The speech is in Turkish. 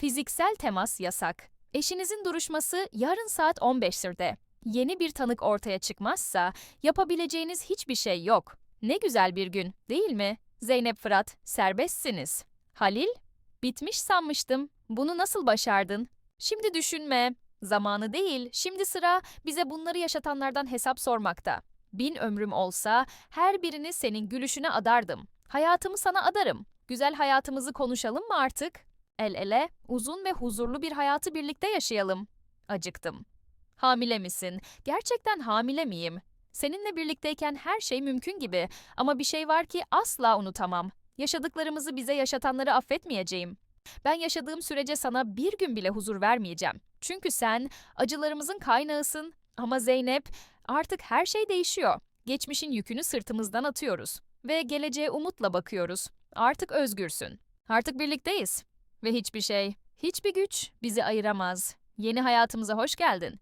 Fiziksel temas yasak. Eşinizin duruşması yarın saat 15'te. Yeni bir tanık ortaya çıkmazsa yapabileceğiniz hiçbir şey yok. Ne güzel bir gün, değil mi? Zeynep Fırat, serbestsiniz. Halil, bitmiş sanmıştım. Bunu nasıl başardın? Şimdi düşünme. Zamanı değil, şimdi sıra bize bunları yaşatanlardan hesap sormakta. Bin ömrüm olsa her birini senin gülüşüne adardım. Hayatımı sana adarım. Güzel hayatımızı konuşalım mı artık? El ele, uzun ve huzurlu bir hayatı birlikte yaşayalım. Acıktım. Hamile misin? Gerçekten hamile miyim? Seninle birlikteyken her şey mümkün gibi ama bir şey var ki asla unutamam. Yaşadıklarımızı bize yaşatanları affetmeyeceğim. Ben yaşadığım sürece sana bir gün bile huzur vermeyeceğim. Çünkü sen acılarımızın kaynağısın. Ama Zeynep, artık her şey değişiyor. Geçmişin yükünü sırtımızdan atıyoruz ve geleceğe umutla bakıyoruz. Artık özgürsün. Artık birlikteyiz. Ve hiçbir şey, hiçbir güç bizi ayıramaz. Yeni hayatımıza hoş geldin.